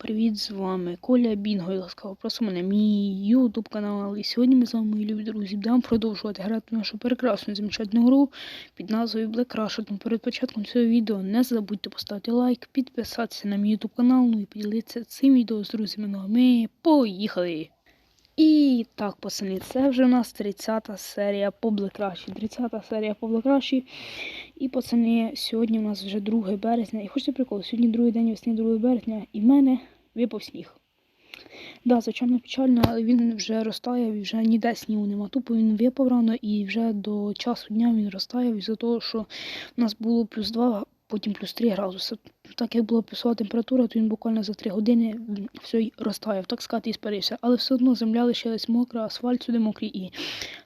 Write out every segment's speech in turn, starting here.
Привіт, з вами Коля Бінго і ласкаво просимо на мій ютуб канал. І сьогодні ми з вами, мої любі друзі, будемо продовжувати грати в нашу прекрасну замечательну гру під назвою Black Rush. Тому перед початком цього відео не забудьте поставити лайк, підписатися на мій ютуб канал, ну і поділитися цим відео з друзями. Ну а ми поїхали! І так, пацани, це вже у нас 30-та серія по Black Rush. 30 серія по Black Rush. І пацани, сьогодні у нас вже 2 березня. І хочете прикол, сьогодні другий день весни 2 березня, і в мене випав сніг. Да, звичайно, печально, але він вже розтаяв і вже ніде снігу нема. Тупо він випав рано і вже до часу дня він розтаяв із-за того, що у нас було плюс 2, потім плюс 3 градуси. Так як була плюсова температура, то він буквально за 3 години все розтаяв, так сказати, і спарився. Але все одно земля лишилась мокра, асфальт сюди мокрий і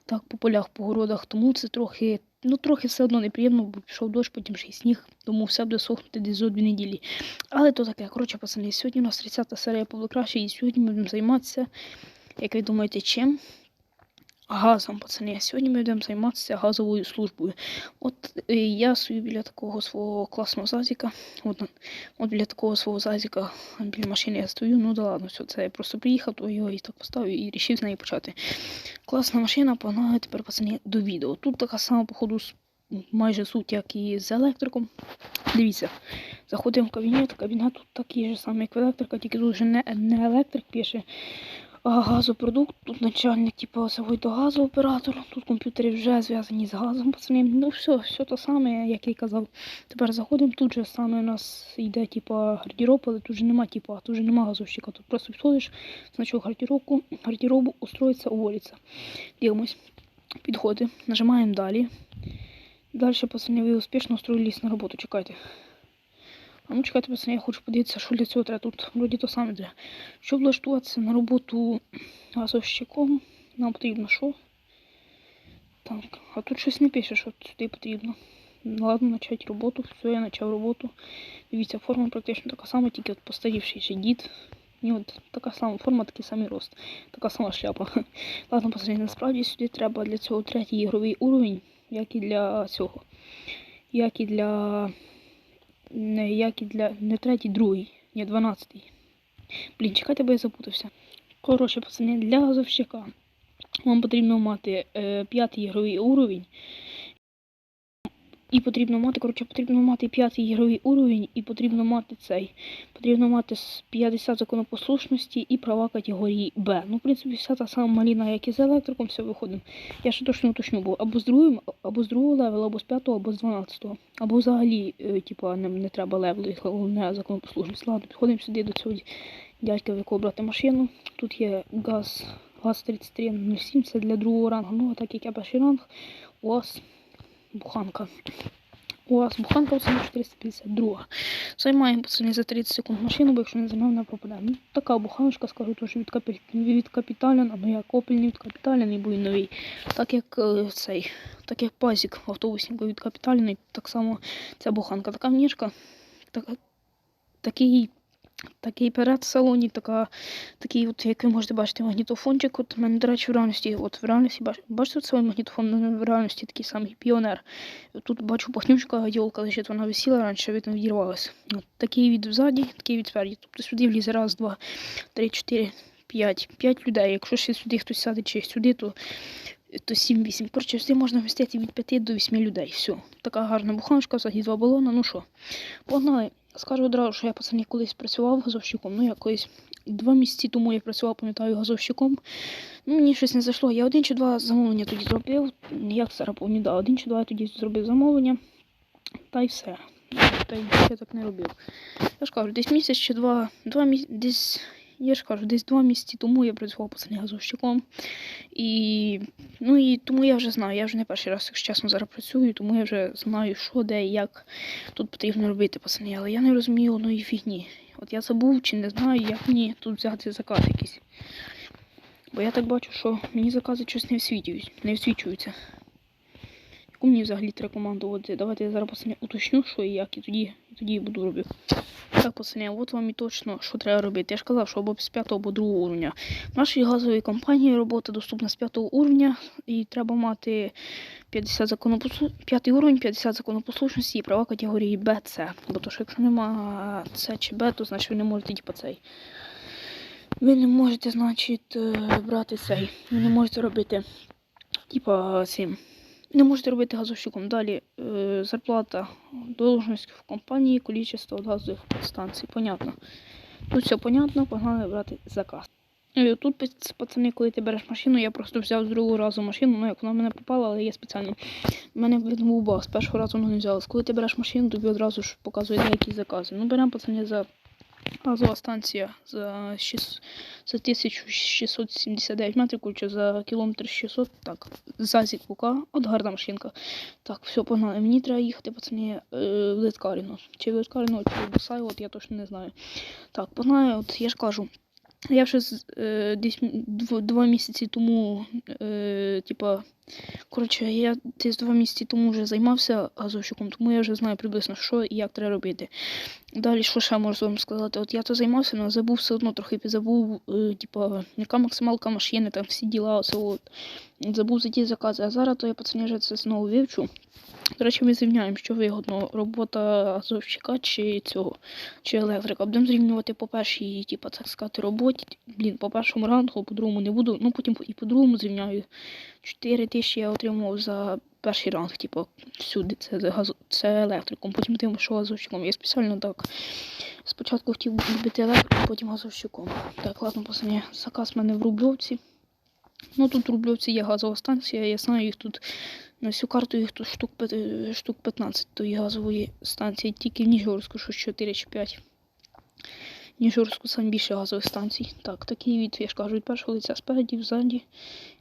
так по полях, по городах. Тому це трохи, ну трохи все одно неприємно, бо пішов дощ, потім ще й сніг, тому все буде сохнути десь за дві неділі. Але то таке, коротше, пацани, сьогодні у нас 30 серія було краще, і сьогодні ми будемо займатися, як ви думаєте, чим? Газом, пацани. Сьогодні ми будемо займатися газовою службою. От е, я стою біля такого свого класного зазіка. От, от біля такого свого зазіка, біля машини я стою. Ну да ладно, все, це я просто приїхав, то його і так поставив і вирішив з неї почати. Класна машина, погнали тепер, пацани, до відео. Тут така сама, походу, майже суть, як і з електриком. Дивіться, заходимо в кабінет, кабінет тут такий же самий, як електрика, тільки тут вже не, не електрик пише, газопродукт. Тут начальник, типу, заводить газооператор. Тут комп'ютери вже зв'язані з газом, пацани. Ну все, все те саме, як я й казав. Тепер заходимо, тут же саме у нас йде, типу, гардероб, але тут же нема, типу, тут же нема газовщика. Тут просто підходиш, значок гардеробку, гардеробу, устроїться, уволиться. Дивимось. Підходи, нажимаємо далі. Далі, пацани, ви успішно устроїлись на роботу. Чекайте. А ну чекайте, пацани, я хочу подивитися, що для цього треба. Тут вроді то саме треба. Щоб влаштуватися на роботу газовщиком, нам потрібно що? Так, а тут щось не пише, що сюди потрібно. Ладно, почати роботу. Все, я почав роботу. Дивіться, форма практично така сама, тільки от постарівший ще дід. І от така сама форма, такий самий рост. Така сама шляпа. Ладно, пацани, насправді сюди треба для цього третій ігровий уровень, як і для цього. Як і для. Не, як і для. Не третій, другий. Ні, дванадцятий. Блін, чекайте, бо я запутався. Коротше, пацани, для газовщика вам потрібно мати е, п'ятий ігровий уровень. І потрібно мати, коротше, потрібно мати п'ятий ігровий уровень, і потрібно мати цей. Потрібно мати з 50 законопослушності і права категорії Б. Ну, в принципі, вся та сама маліна, як і з електриком, все виходимо. Я ще точно уточню, був або з другим, або з другого левела, або з п'ятого, або з дванадцятого. Або взагалі, типу, не, не треба левели, головне законопослушність. Ладно, підходимо сюди до цього дядька, в якого брати машину. Тут є газ, газ 3307, це для другого рангу. Ну, а так як я перший ранг, у вас буханка. У вас буханка це 452. Займаємо пацани за 30 секунд машину, бо якщо не займемо, не пропаде. Ну, така буханочка, скажу, теж від, капі... від капіталян, ну як Opel від капіталян, бо він новий. Так як е, цей, так як пазік автобусника від капіталян, так само ця буханка. Така ніжка, така, такий Такий перед салоні, така, такий, от, як ви можете бачити, магнітофончик. От у мене, до речі, в реальності, от в реальності бач, бачите цей магнітофон, в реальності такий самий піонер. Тут бачу пахнючка, гадьолка лежить, вона висіла раніше, видно, відірвалася. Такий від ззаді, такий від спереді. Тобто сюди влізе раз, два, три, чотири, п'ять. П'ять людей. Якщо ще сюди хтось сядеть чи сюди, то то 7-8. Коротше, сюди можна вмістити від 5 до 8 людей. Все. Така гарна буханочка, взагалі два балона. Ну що, погнали. Скажу одразу, що я пацані колись працював газовщиком. Ну, я колись два місяці тому я працював, пам'ятаю, газовщиком. Ну, мені щось не зайшло. Я один чи два замовлення тоді зробив. Як зараз да, один чи два я тоді зробив замовлення. Та й все. Та й я так не робив. Я ж кажу, десь місяць чи два, два місяці, десь, я ж кажу, десь два місяці тому я працював пацані газовщиком. І, ну, і тому я вже знаю, я вже не перший раз, якщо чесно, зараз працюю, тому я вже знаю, що, де як тут потрібно робити, пацани. Але я не розумію одної фігні. От я забув чи не знаю, як мені тут взяти заказ якийсь. Бо я так бачу, що мені закази щось не всвічують, не всвічуються. Яку мені взагалі треба команду вводити? Давайте я зараз пацани уточню, що і як, і тоді, і тоді буду робити. Так, пацани, от вам і точно, що треба робити. Я ж казав, що або з 5 або 2 уровня. В нашій газовій компанії робота доступна з 5 уровня, і треба мати 50 законопослу... 5 уровень, 50 законопослушності і права категорії Б, С. Бо то, що якщо нема С чи Б, то значить ви не можете типу, цей. Ви не можете, значить, е, брати цей. Ви не можете робити, типа, цим. Не можете робити газовщиком. Далі е, зарплата, должність в компанії, количество газових станцій. Понятно. Тут все понятно, погнали брати заказ. Е, Тут пацани, коли ти береш машину, я просто взяв з другого разу машину, ну як вона в мене попала, але я спеціально. У мене видно був баг, з першого разу воно не взялось. Коли ти береш машину, тобі одразу ж показує деякі закази. Ну беремо пацани за газова станція за, 6, за 1679 метрів, коротше, за кілометр 600, так, за Зіквука, от гарна машинка. Так, все, погнали. Мені треба їхати, пацани, е, в Литкаріно. Чи в Литкаріно, чи в Бусай, от я точно не знаю. Так, погнали, от я ж кажу. Я з- е, десь дв- два місяці тому, е, типа, коротше, я десь два місяці тому вже займався газовщиком, тому я вже знаю приблизно, що і як треба робити. Далі, що ще можу вам сказати? От я то займався, але забув все одно трохи підзабув, е, типа, яка максималка машини, там всі діла, оце от. Забув за ті закази. А зараз то я пацані вже це знову вивчу. До речі, ми зрівняємо, що вигодно, робота газовщика чи цього, чи електрика. Будемо зрівнювати по першій, типа, так сказати, роботі. Блін, по першому рангу, по другому не буду. Ну потім і по другому зрівняю. 4 тисячі я отримав за перший ранг, типу, всюди. Це, газо... це електриком. Потім тим, що газовщиком. Я спеціально так. Спочатку хотів бути електриком, потім газовщиком. Так, ладно, пацані, заказ в мене в Рубльовці. Ну тут в Рубльовці є газова станція, я знаю їх тут на всю карту їх тут штук, штук 15 тої газової станції, тільки в Ніжгорську, що 4 чи 5. В Ніжгорську більше газових станцій. Так, такий від, я ж кажу, від першого лиця спереді, ззаді.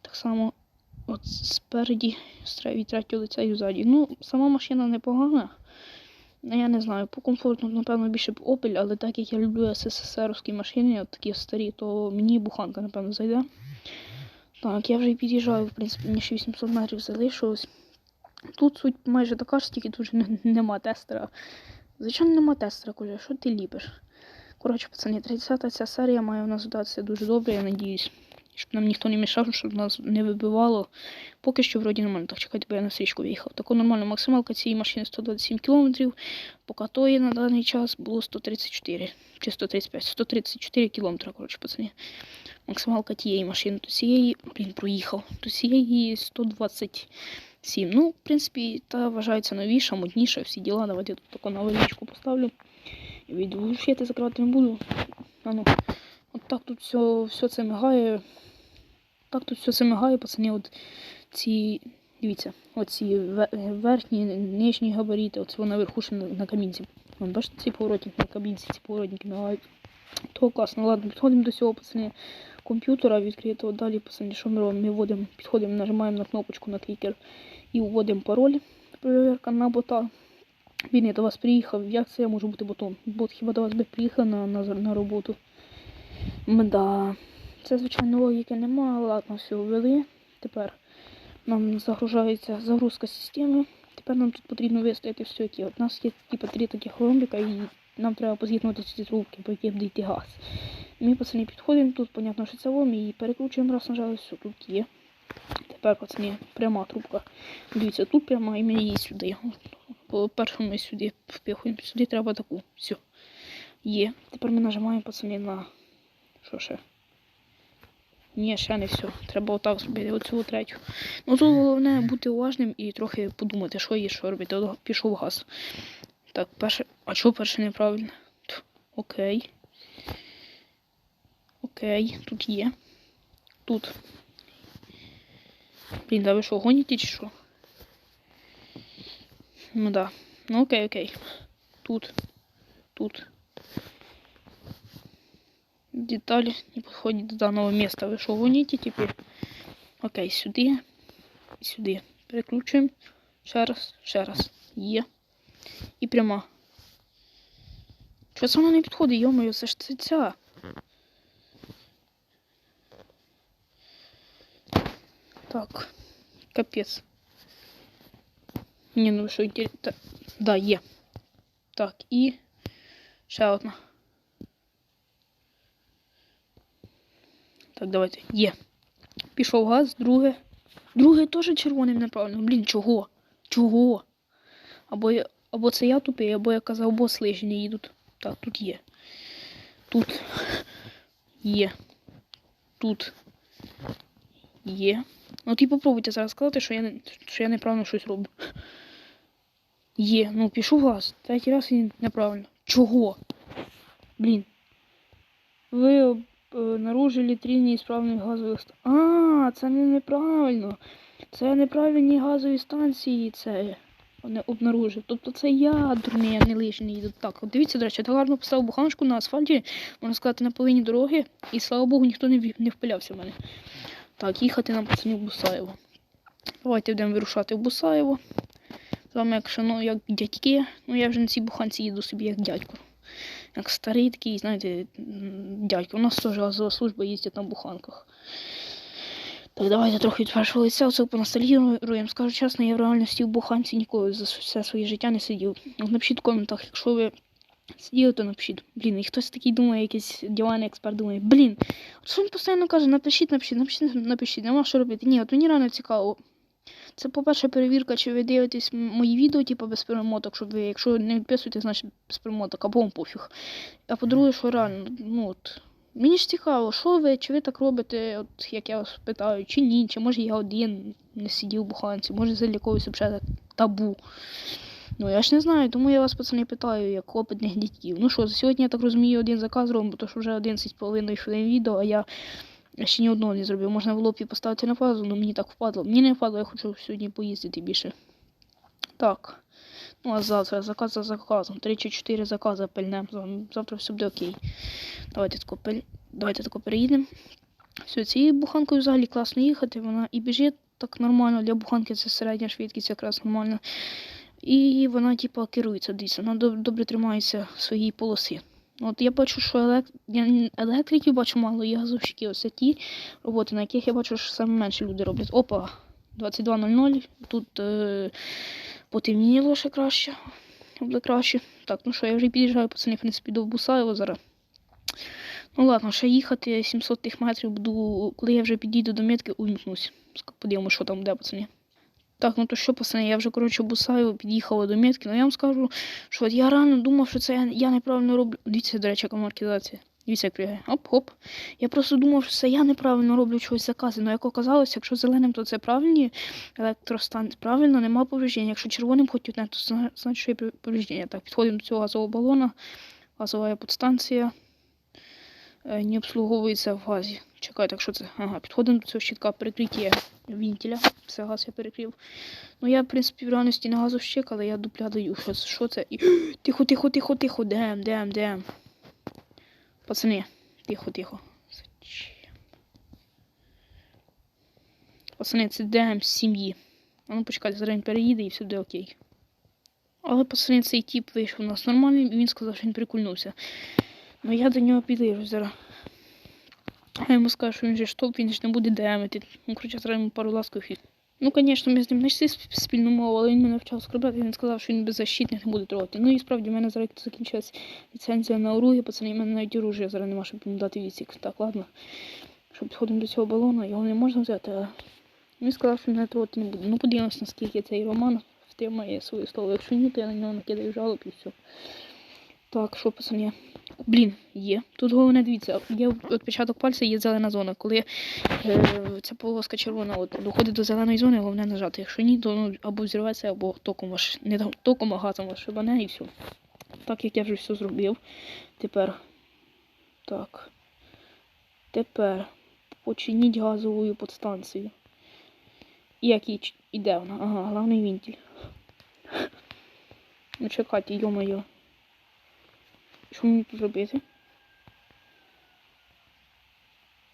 Так само от спереді, від третього лиця і ззаді. Ну, сама машина непогана. Ну, Я не знаю, по комфорту, напевно, більше б Opel, але так як я люблю СССРовські машини, от такі старі, то мені буханка, напевно, зайде. Так, я вже під'їжджаю, в принципі, мені ще 800 метрів залишилось. Тут суть майже така ж, тільки тут нема тестера. Звичайно, нема тестера, Коля, що ти ліпиш? Коротше, пацани, 30-та ця серія має в нас вдатися дуже добре, я надіюсь. Щоб нам ніхто не мішав, щоб нас не вибивало. Поки що вроді нормально. Так, чекайте, бо я на стрічку виїхав. Тако нормально. Максималка цієї машини 127 км. Поки тої на даний час було 134 чи 135. 134 км, коротше, пацани. Максималка тієї машини. То цієї, блін, проїхав. То цієї 127. Ну, в принципі, та вважається новіша, модніша, всі діла. Давайте я тут таку на поставлю. І відглушити закривати не буду. А ну, от так тут все, все це мигає. Так тут все це мигає, пацани, от ці, дивіться, оці верхні, нижні габарити, от воно наверху на, на кабінці. Вон, бачите, ці поворотники на кабінці, ці поворотники мигають. То класно, ладно, підходимо до цього, пацани, комп'ютера відкритого. Далі, пацани, що ми робимо? Ми вводимо, підходимо, нажимаємо на кнопочку на клікер і вводимо пароль. Перевірка на бота. Він до вас приїхав. Як це я можу бути ботом? Бот хіба до вас би приїхав на, на, на роботу? Мда. Це, звичайно, логіки немає. Ладно, все ввели. Тепер нам загружається загрузка системи. Тепер нам тут потрібно вистояти все які. От у нас є типу, три таких ромбіка і нам треба поз'єднувати ці трубки, по яким буде йти газ. Ми, пацани, підходимо, тут, понятно, що це лом, і перекручуємо раз нажали, все, тут є. Тепер, пацани, пряма трубка. Дивіться, тут пряма і ми її сюди. По першому ми сюди впихуємо. Сюди треба таку. Все. Є. Тепер ми нажимаємо, пацани, на. Що ще? Ні, ще не все. Треба отак зробити, оцю третю. Ну тут головне бути уважним і трохи подумати, що є, що робити. От Пішов газ. Так, перше. А чого перше неправильно? Окей. Окей, тут є. Тут. Блін, да ви що, гоніте чи що? Ну да. Ну окей, окей. Тут. Тут. Деталь не подходит до данного места. Вы что, гоните теперь? Окей, сюди. Сюди. Переключуємо. Ще раз, ще раз. Є. І пряма. Це вона не підходить? Йомою, це ж це ця. Так. Капець. Ні, ну що інтересно. Та... Да, є. Так, і ще одна. Так, давайте. Є. Пішов газ, друге. Друге теж червоним направлено. Блін, чого? Чого? Або, або це я тупий, або я казав, бос лижі не їдуть. Так, тут є. Тут є. Тут є. От і попробуйте зараз сказати, що я, не, що я неправильно щось роблю. Є. Ну, пішов газ. Третій раз і неправильно. Чого? Блін. Ви обнаружили три неисправних газових станції. А, це не неправильно. Це неправильні газові станції. Це не обнаружив. Тобто це я дурний, а не лишній. Так, от дивіться, до речі, я гарно поставив буханочку на асфальті, можна сказати, на половині дороги, і слава Богу, ніхто не, не впилявся в мене. Так, їхати нам пацанів в Бусаєво. Давайте будемо вирушати в Бусаєво. З вами, як шано, як дядьки. Ну я вже на цій буханці їду собі як дядько. Як старий такий, знаєте, дядько. У нас теж газова служба їздять на буханках. Так, давайте трохи від першого лиця оце поностальгіруємо. Скажу чесно, я в реальності в буханці ніколи за все своє життя не сидів. Напишіть в коментах, якщо ви сиділи, то напишіть. Блін, і хтось такий думає, якийсь диванний експерт думає, блін, от що він постійно каже, напишіть, напишіть, напишіть, напишіть, нема що робити. Ні, от мені реально цікаво. Це, по-перше, перевірка, чи ви дивитесь мої відео, типу, без перемоток, щоб ви, якщо не відписуєте, значить без перемоток, або вам пофіг. А по-друге, що реально, ну от. Мені ж цікаво, що ви, чи ви так робите, от як я вас питаю, чи ні, чи може я один не сидів буханці, може для когось взагалі табу. Ну я ж не знаю, тому я вас, пацани, питаю, як опитних дітей. Ну що, за сьогодні, я так розумію, один заказ робимо, тому що вже 11,5 хвилин відео, а я ще ні одного не зробив. Можна було б і поставити на паузу, але мені так впадло. Мені не впадло, я хочу сьогодні поїздити більше. Так. Ну а завтра заказ за заказом. 3 чи 4 закази пильнемо. Завтра все буде окей. Давайте тако, пиль... Давайте тако переїдемо. Все, цією буханкою взагалі класно їхати. Вона і біжить так нормально. Для буханки це середня швидкість якраз нормально. І вона, типу, керується дійсно. Вона добре тримається в своїй полоси. От я бачу, що елек... я електриків бачу мало, і газовщики. Ось ті роботи, на яких я бачу, що саме менше люди роблять. Опа, 22.00. Тут е... потемніло ще краще. Буде краще. Так, ну що, я вже під'їжджаю, пацани, в принципі, до Бусаєва зараз. Ну ладно, ще їхати 700 тих метрів буду, коли я вже підійду до метки, увімкнусь. Подивимось, що там де, пацани. Так, ну то що, пацани, я вже, коротше, Бусаєво під'їхала до метки, ну я вам скажу, що от я реально думав, що це я, я неправильно роблю. Дивіться, до речі, яка. Дивіться, як пригає. Оп-хоп. Я просто думав, що це я неправильно роблю чогось закази. Ну, як оказалося, якщо зеленим, то це правильні електростанції. Правильно, нема повреждень. Якщо червоним хоч одне, то значить, що є пов- повреждення. Так, підходимо до цього газового балона. Газова подстанція е, не обслуговується в газі. Чекайте, якщо це. Ага, підходимо до цього щитка перекриття вентиля. Все, газ я перекрив. Ну я, в принципі, в реальності не газовщик, але я дупля даю. Що, що це? І... Тихо, тихо, тихо, тихо. Дем, дем, дем. Пацани, тихо, тихо. Пацани, це дем з сім'ї. А ну почекайте, зараз він переїде і все буде окей. Але пацани, цей тип вийшов у нас нормальним і він сказав, що він прикульнувся. Ну я до нього підійду зараз. Я йому скажу, що він же штоп, він ж не буде демити. Ну, коротше, зараз йому пару ласкових Ну, звісно, ми з ним знайшли спільну мову, але він мене вчав скарбати, він сказав, що він беззащитних не буде трогати. Ну і справді, в мене зараз закінчилась ліцензія на оруги, пацани, в мене навіть оружия зараз нема, щоб йому дати відсік. Так, ладно. Що підходимо до цього балону, його не можна взяти, а він сказав, що мене трогати не буде. Ну, подивимось, наскільки цей роман втримає своє слово. Якщо ні, то я на нього накидаю жалоб і все. Так, що, пацани? Блін, є. Тут головне, дивіться, є відпечаток пальця, є зелена зона. Коли е, ця полоска червона от, доходить до зеленої зони, головне нажати. Якщо ні, то ну, або взірветься, або током ваш, не током, а газом ваш шибане і все. Так як я вже все зробив. Тепер. Так. Тепер починіть газову подстанцію. Як іде вона? Ага, головний вентиль. Ну чекайте, йо-моє. Що мені тут робити?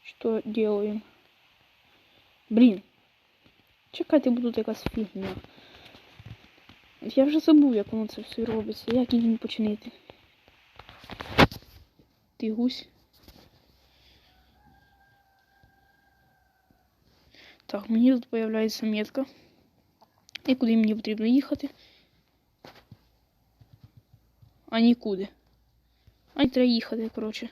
Що делаем? Блін. Чекайте, буде тут якась фігня. От Я вже забув, як воно це все робиться. Як її починити? Ти гусь. Так, мені тут появляється метка. І куди мені потрібно їхати? А нікуди. А й треба їхати, коротше.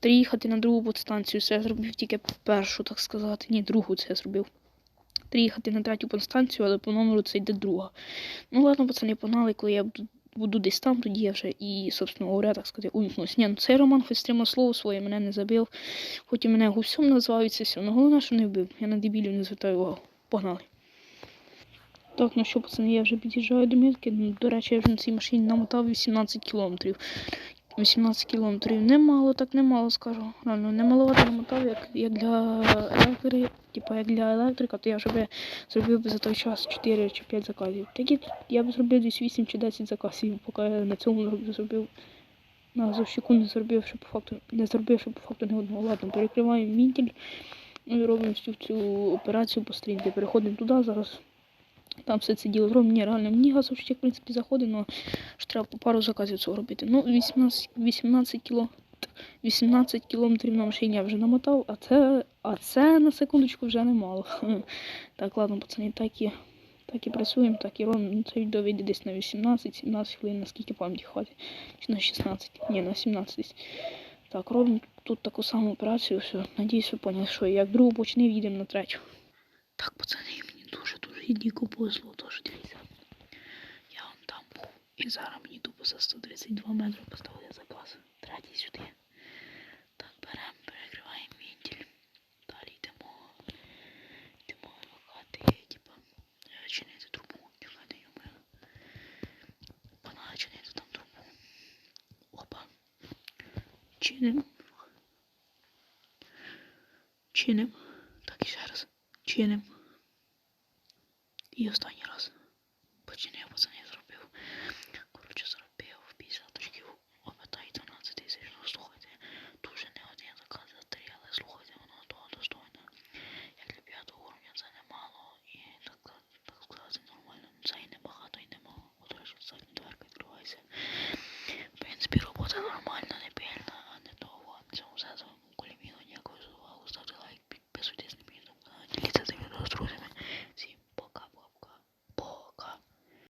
Треба їхати на другу подстанцію. Це я зробив тільки першу, так сказати. Ні, другу це я зробив. Треба їхати на третю подстанцію, але по номеру це йде друга. Ну ладно, пацани, погнали, коли я буду, буду десь там, тоді я вже і, собственно говоря, так сказати, умкнусь. Ні, ну цей роман хоч стримав слово своє, мене не забив. Хоч і мене гусем називаються все. Ну головне, що не вбив. Я на дебілів не звертаю увагу. Погнали. Так, ну що, пацани, я вже під'їжджаю до мітки. Ну, До речі, я вже на цій машині намотав 18 кілометрів. 18 кілометрів. Немало, так немало, скажу. Реально, немаловато намотав, як, як для електрики, типу, як для електрика, то я вже би зробив би за той час 4 чи 5 заказів. Такі я б зробив десь 8 чи 10 заказів, поки я на цьому зробив. На зовщику не зробив, що по факту не зробив, що по факту не одного. Ладно, перекриваємо вінтіль ну, і робимо всю цю операцію по стрінці. Переходимо туди зараз. Там все це діло зробимо. Ні, реально, мені газовщик, в принципі, заходить, але ж треба пару заказів цього робити. Ну, 18, 18 кіло. 18 кілометрів на машині я вже намотав, а це, а це на секундочку вже немало. Так, ладно, пацани, так і, так і працюємо, так і робимо. Ну, це відео вийде десь на 18-17 хвилин, наскільки пам'яті хватить. Чи на 16, ні, на 17. Так, робимо тут таку саму операцію, все. Надіюсь, ви поняли, що як другу почнив, їдемо на третю. Так, пацани, мені дуже-дуже дико повезло, тож дивіться. Я вон там був. І зараз мені тупо за 132 метри поставили заказ. Третій сюди. Так, беремо, перекриваємо вентиль. Далі йдемо. Йдемо вимикати, типа, чинити трубу. Йому. Пана чинити там трубу. Опа. Чиним. Чиним. Так, і ще раз. Чиним. І останній раз починив пацани зробив. Коротше, зробив 50 точків, опитай 12 тисяч. Ну слухайте, дуже не один заказ за три, але слухайте, воно того достойно. Як для п'ятого уровня це немало і так, так сказати нормально. Це і небагато, і немало. Отже, задня дверка відкривається. В принципі, робота нормальна.